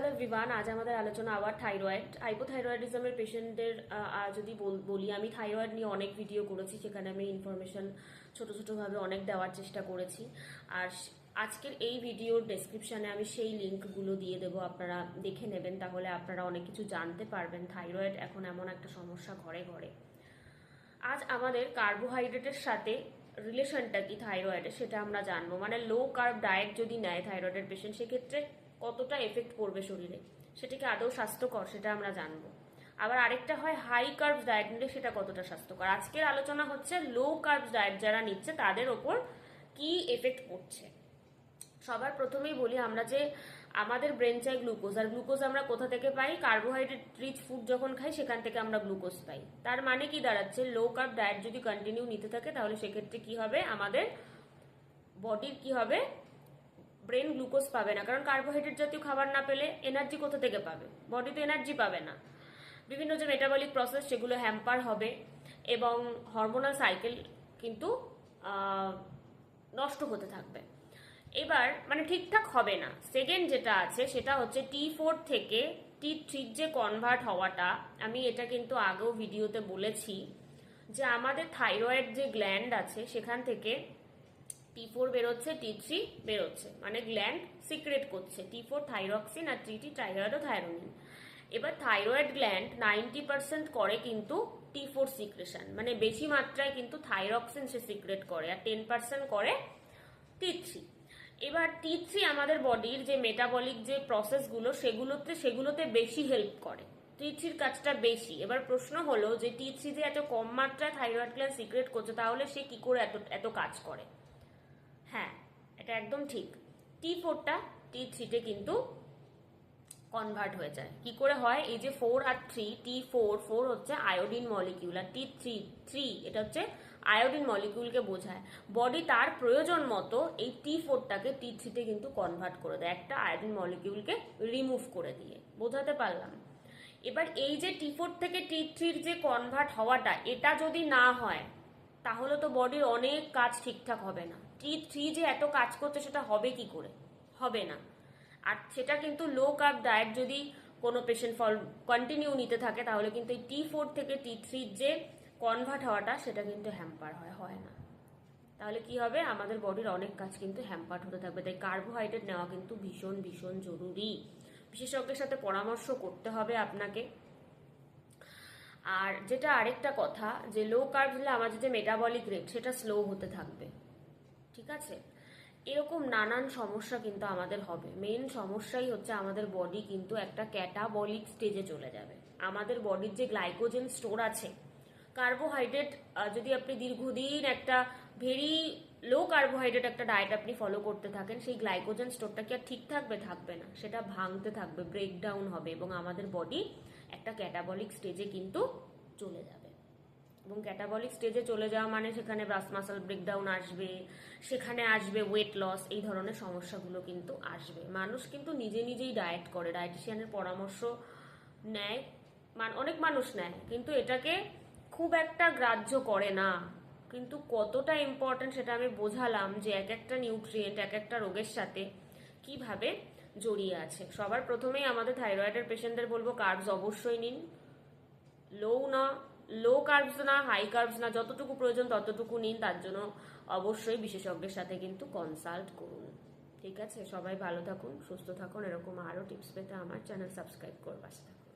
Hello Vivaan আজ আমাদের আলোচনা আবার থাইরয়েড হাইপোথাইরয়েডিজমের পেশেন্টদের যদি বলি আমি থাইরয়েড নিয়ে অনেক ভিডিও করেছি, সেখানে আমি ইনফরমেশন ছোটো ছোটোভাবে অনেক দেওয়ার চেষ্টা করেছি। আর আজকের এই ভিডিওর ডেসক্রিপশনে আমি সেই লিঙ্কগুলো দিয়ে দেবো, আপনারা দেখে নেবেন, তাহলে আপনারা অনেক কিছু জানতে পারবেন। থাইরয়েড এখন এমন একটা সমস্যা ঘরে ঘরে। আজ আমাদের কার্বোহাইড্রেটের সাথে রিলেশনটা কি থাইরয়েডের সেটা আমরা জানব। মানে লো কার্ব ডায়েট যদি নেয় থাইরয়েডের পেশেন্ট সেক্ষেত্রে কতটা এফেক্ট পড়বে শরীরে, সেটাকে আদৌ স্বাস্থ্যকর সেটা আমরা জানব। আবার আরেকটা হয় হাই কার্বস ডায়েট নিলে সেটা কতটা স্বাস্থ্যকর? আজকের আলোচনা হচ্ছে লো কার্বস ডায়েট যারা নিচ্ছে তাদের ওপর কি এফেক্ট পড়ছে। সবার প্রথমেই বলি আমরা যে আমাদের ব্রেন চাই গ্লুকোজ আর গ্লুকোজ আমরা কোথা থেকে পাই? কার্বোহাইড্রেট রিচ ফুড যখন খাই, সেখান থেকে আমরা গ্লুকোজ পাই। তার মানে কি দাঁড়াচ্ছে? লো কার্ব ডায়েট যদি কন্টিনিউ নিতে থাকে, তাহলে সেক্ষেত্রে কি হবে? আমাদের বডির কি হবে? ব্রেন গ্লুকোজ পাবে না। কারণ কার্বোহাইড্রেট জাতীয় খাবার না পেলে এনার্জি কোথা থেকে পাবে? বডি তো এনার্জি পাবে না। বিভিন্ন যে মেটাবলিক প্রসেস সেগুলো হ্যাম্পার হবে এবং হরমোনাল সাইকেল কিন্তু নষ্ট হতে থাকবে। এবার মানে ঠিকঠাক হবে না। সেকেন্ড যেটা আছে, সেটা হচ্ছে টি ফোর থেকে টি থ্রির যে কনভার্ট হওয়াটা, আমি এটা কিন্তু আগেও ভিডিওতে বলেছি যে আমাদের থাইরয়েড যে গ্ল্যান্ড আছে, সেখান থেকে টি ফোর বেরোচ্ছে টি থ্রি বেরোচ্ছে। মানে গ্ল্যান্ড সিক্রেট করছে। টি ফোর থাইরক্সিন আর টি টি টাইরয়েডও থাইরোনিন এবার থাইরয়েড গ্ল্যান্ড নাইনটি পার্সেন্ট করে কিন্তু টি ফোর সিক্রেশন মানে বেশি মাত্রায় কিন্তু থাইরক্সিন সে সিক্রেট করে আর টেন পার্সেন্ট করে টি থ্রি এবার টি থ্রি আমাদের বডির যে মেটাবলিক যে প্রসেসগুলো সেগুলোতে সেগুলোতে বেশি হেল্প করে। টি থ্রির কাজটা বেশি। এবার প্রশ্ন হলো যে টি থ্রি যে এত কম মাত্রায় থাইরয়েড গ্ল্যান্ড সিক্রেট করছে, তাহলে সে কি করে এত এত কাজ করে? হ্যাঁ এটা একদম ঠিক। টি ফোরটা টি থ্রিতে কিন্তু কনভার্ট হয়ে যায়। কি করে হয়? এই যে ফোর আর থ্রি টি ফোর ফোর হচ্ছে আয়োডিন মলিকিউল আর টি থ্রি থ্রি এটা হচ্ছে আয়োডিন মলিকিউলকে বোঝায়। বডি তার প্রয়োজন মতো এই টি ফোরটাকে টি থ্রিতে কিন্তু কনভার্ট করে দেয়। একটা আয়োডিন মলিকিউলকে রিমুভ করে দিয়ে। বোঝাতে পারলাম? এবার এই যে টি ফোর থেকে টি থ্রির যে কনভার্ট হওয়াটা, এটা যদি না হয় তাহলে তো বডির অনেক কাজ ঠিকঠাক হবে না। টি থ্রি যে এত কাজ করছে সেটা হবে কি করে? হবে না। আর সেটা কিন্তু লো কার্ব ডায়েট যদি কোনো পেশেন্ট ফল কন্টিনিউ নিতে থাকে, তাহলে কিন্তু এই টি ফোর থেকে টি থ্রির যে কনভার্ট হওয়াটা, সেটা কিন্তু হ্যাম্পার হয় হয় না। তাহলে কি হবে? আমাদের বডির অনেক কাজ কিন্তু হ্যাম্পার হতে থাকবে। তাই কার্বোহাইড্রেট নেওয়া কিন্তু ভীষণ ভীষণ জরুরি। বিশেষজ্ঞের সাথে পরামর্শ করতে হবে আপনাকে। আর যেটা আরেকটা কথা, যে লো কার্ব হলে আমাদের যে মেটাবলিক রেট সেটা স্লো হতে থাকবে। ঠিক আছে? এরকম নানান সমস্যা কিন্তু আমাদের হবে। মেন সমস্যাই হচ্ছে আমাদের বডি কিন্তু একটা ক্যাটাবলিক স্টেজে চলে যাবে। আমাদের বডির যে গ্লাইকোজেন স্টোর আছে কার্বোহাইড্রেট যদি আপনি দীর্ঘদিন একটা ভেরি লো কার্বোহাইড্রেট একটা ডায়েট আপনি ফলো করতে থাকেন, সেই গ্লাইকোজেন স্টোরটা কি আর ঠিক থাকবে? থাকবে না। সেটা ভাঙতে থাকবে ব্রেকডাউন হবে এবং আমাদের বডি একটা ক্যাটাবলিক স্টেজে কিন্তু চলে যাবে। এবং ক্যাটাবলিক স্টেজে চলে যাওয়া মানে সেখানে ব্রাস মাসাল ব্রেকডাউন আসবে, সেখানে আসবে ওয়েট লস এই ধরনের সমস্যাগুলো কিন্তু আসবে। মানুষ কিন্তু নিজে নিজেই ডায়েট করে ডায়েটিশিয়ানের পরামর্শ নেয় অনেক মানুষ নেয়, কিন্তু এটাকে খুব একটা গ্রাহ্য করে না। কিন্তু কতটা ইম্পর্টেন্ট সেটা আমি বোঝালাম যে এক একটা নিউট্রিয়েন্ট এক একটা রোগের সাথে কীভাবে জড়িয়ে আছে। সবার প্রথমেই আমাদের থাইরয়েডের পেশেন্টদের বলব কার্বস অবশ্যই নিন। লো না লো কার্বস না হাই কার্বস না, যতটুকু প্রয়োজন ততটুকু নিন, তার জন্য অবশ্যই বিশেষজ্ঞের সাথে কিন্তু কনসাল্ট করুন। ঠিক আছে? সবাই ভালো থাকুন, সুস্থ থাকুন, এরকম আরও টিপস পেতে আমার চ্যানেল সাবস্ক্রাইব করে, পাশে থাকুন।